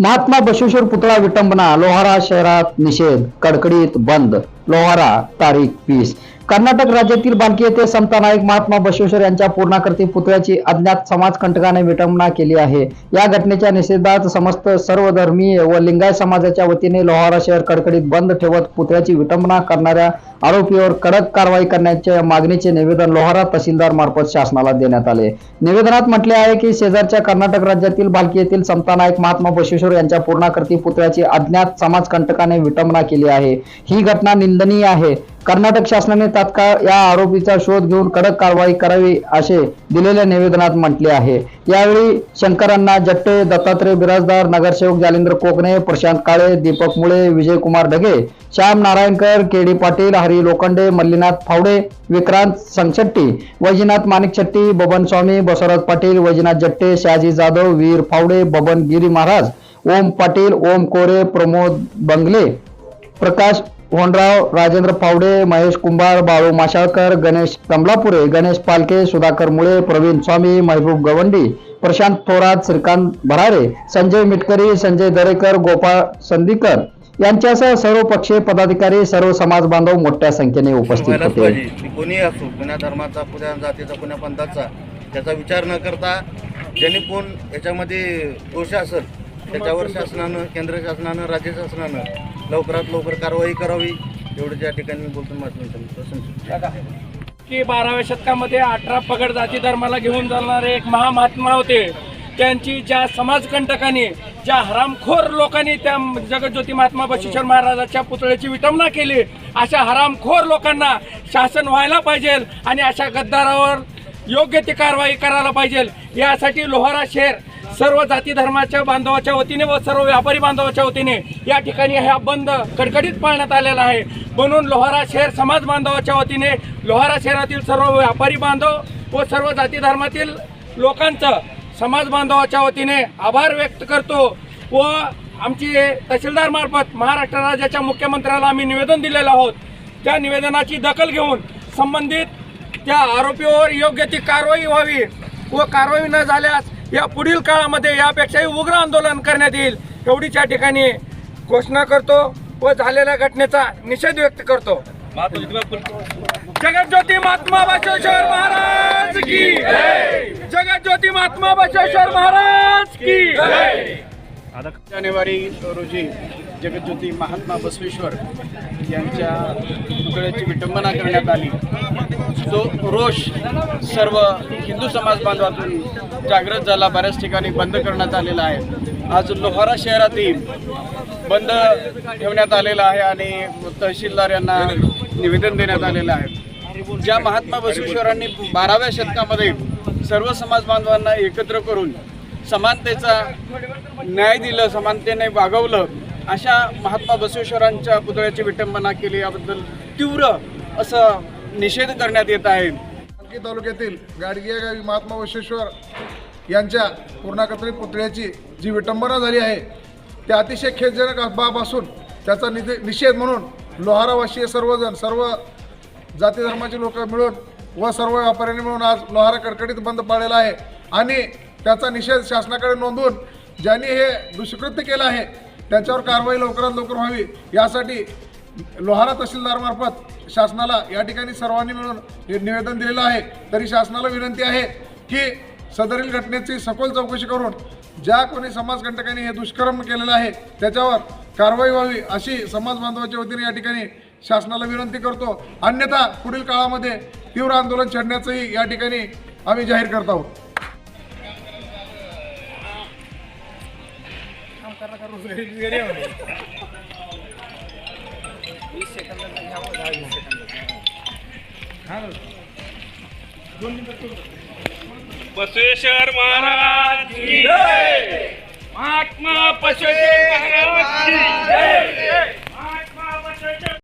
महात्मा बसवेश्वर पुतळा विटंबना लोहारा शहरात निषेध कडकडीत बंद लोहारा तारीख वीस. कर्नाटक राज्यातील बालकी येथे समता नाईक महात्मा बसवेश्वर यांच्या पूर्णाकृती पुतळ्याची अज्ञात समाजकंटकाने विटंबना केली आहे. या घटनेच्या निषेधात समस्त सर्व धर्मीय व लिंगायत समाजाच्या वतीने लोहारा शहर कडकडीत बंद ठेवत पुतळ्याची विटंबना करणाऱ्या आरोपीवर कडक कारवाई करण्याच्या मागणीचे निवेदन लोहारा तहसीलदार मार्फत शासनाला देण्यात आले. निवेदनात म्हटले आहे की शेजारच्या कर्नाटक राज्यातील बालकी येथील समता नाईक महात्मा बसवेश्वर यांच्या पूर्णाकृती पुतळ्याची अज्ञात समाजकंटकाने विटंबना केली आहे. ही घटना निंदनीय आहे. कर्नाटक शासनाने तात्काळ या आरोपीचा शोध घेऊन कडक कारवाई करावी असे दिलेल्या निवेदनात म्हटले आहे. यावेळी शंकरांना जट्टे दत्तात्रय बिराजदार नगरसेवक जालेंद्र कोकणे प्रशांत काळे दीपक मुळे विजयकुमार ढगे श्याम नारायणकर केडी पाटील हरी लोखंडे मल्लीनाथ फावडे विक्रांत संगशेट्टी वैजनाथ माणिक शेट्टी बबन स्वामी बसवराज पाटील वैजनाथ जट्टे शहाजी जाधव वीर फावडे बबन गिरी महाराज ओम पाटील ओम कोरे प्रमोद बंगले प्रकाश होनराव राजेंद्र पावडे महेश कुंभार बाळू माशाळकर गणेश कमलापुरे गणेश पालके सुधाकर मुळे प्रवीण स्वामी महबूब गवंडी प्रशांत थोरात श्रीकांत भरारे संजय मिटकरी संजय दरेकर गोपाळ संदीकर यांच्यासह सर्व पक्षीय पदाधिकारी सर्व समाज बांधव मोठ्या संख्येने उपस्थित होते. कोणीही असो कुण्या धर्माचा कुण्या जातीचा कुण्या पंथाचा त्याचा विचार न करता ज्यांनी कोण याच्यामध्ये दोष असेल त्याच्यावर शासनानं केंद्र शासनानं राज्य शासनानं लवकरात लवकर कारवाई करावी एवढं त्या ठिकाणी बोलतो माझं की बाराव्या शतकामध्ये अठरा पगड जाती धर्माला घेऊन जाणारे एक महामहात्मा होते. त्यांची ज्या समाजकंटकांनी ज्या हरामखोर लोकांनी त्या जगज्योती महात्मा बसवेश्वर महाराजाच्या पुतळ्याची विटंबना केली अशा हरामखोर लोकांना शासन व्हायला पाहिजे आणि अशा गद्दारावर योग्य ती कारवाई करायला पाहिजे. यासाठी लोहारा शहर सर्व जाती धर्माच्या बांधवाच्या वतीने व सर्व व्यापारी बांधवाच्या वतीने या ठिकाणी हा बंद कडकडीत पाळण्यात आलेला आहे. म्हणून लोहारा शहर समाज बांधवाच्या वतीने लोहारा शहरातील सर्व व्यापारी बांधव व सर्व जाती धर्मातील लोकांचं समाज बांधवाच्या वतीने आभार व्यक्त करतो व आमची तहसीलदार मार्फत महाराष्ट्र राज्याच्या मुख्यमंत्र्याला आम्ही निवेदन दिलेलं आहोत. त्या निवेदनाची दखल घेऊन संबंधित त्या आरोपीवर योग्य ती कारवाई व्हावी व कारवाई न झाल्यास या पुढील काळामध्ये यापेक्षाही उग्र आंदोलन करण्यात येईल एवढीच या ठिकाणी घोषणा करतो व झालेल्या घटनेचा निषेध व्यक्त करतो. जगज्योती महात्मा बसवेश्वर महाराज की जगज्योती महात्मा बसवेश्वर महाराज की जानेवारी रोजी जगज्योती महात्मा बसवेश्वर यांच्या पुतळ्याची विटंबना करण्यात आली. जो रोष सर्व हिंदू समाज बांधवातून जागृत झाला बऱ्याच ठिकाणी बंद करण्यात आलेला आहे. आज लोहारा शहरातील बंद ठेवण्यात आलेला आहे आणि तहसीलदार यांना निवेदन देण्यात आलेलं आहे. ज्या महात्मा बसवेश्वरांनी बाराव्या शतकामध्ये सर्व समाज बांधवांना एकत्र करून समानतेचा न्याय दिलं समानतेने वागवलं अशा महात्मा बसवेश्वरांच्या पुतळ्याची विटंबना केली याबद्दल तीव्र असं निषेध करण्यात येत आहे. तालुक्यातील गाडगे गावी महात्मा बसवेश्वर यांच्या पूर्णाकत्री पुतळ्याची जी विटंबना झाली आहे ते अतिशय खेदजनक बाब असून त्याचा निधे निषेध म्हणून लोहारावासीय सर्वजण सर्व जाती धर्माचे लोक मिळून व सर्व व्यापाऱ्यांनी मिळून आज लोहारा कडकडीत बंद पाळलेला आहे. आणि त्याचा निषेध शासनाकडे नोंदवून ज्यांनी हे दुष्कृत्य केलं आहे त्यांच्यावर कारवाई लवकरात लवकर व्हावी. यासाठी लोहारा तहसीलदारमार्फत शासनाला या ठिकाणी सर्वांनी मिळून हे निवेदन दिलेलं आहे. तरी शासनाला विनंती आहे की सदरील घटनेची सखोल चौकशी करून ज्या कोणी समाजकंटकांनी हे दुष्कर्म केलेलं आहे त्याच्यावर कारवाई व्हावी अशी समाज बांधवाच्या वतीने या ठिकाणी शासनाला विनंती करतो. अन्यथा पुढील काळामध्ये तीव्र आंदोलन छेडण्याचंही या ठिकाणी आम्ही जाहीर करत आहोत. बसवेश्वर महाराज महात्मा बसवेश्वर महाराज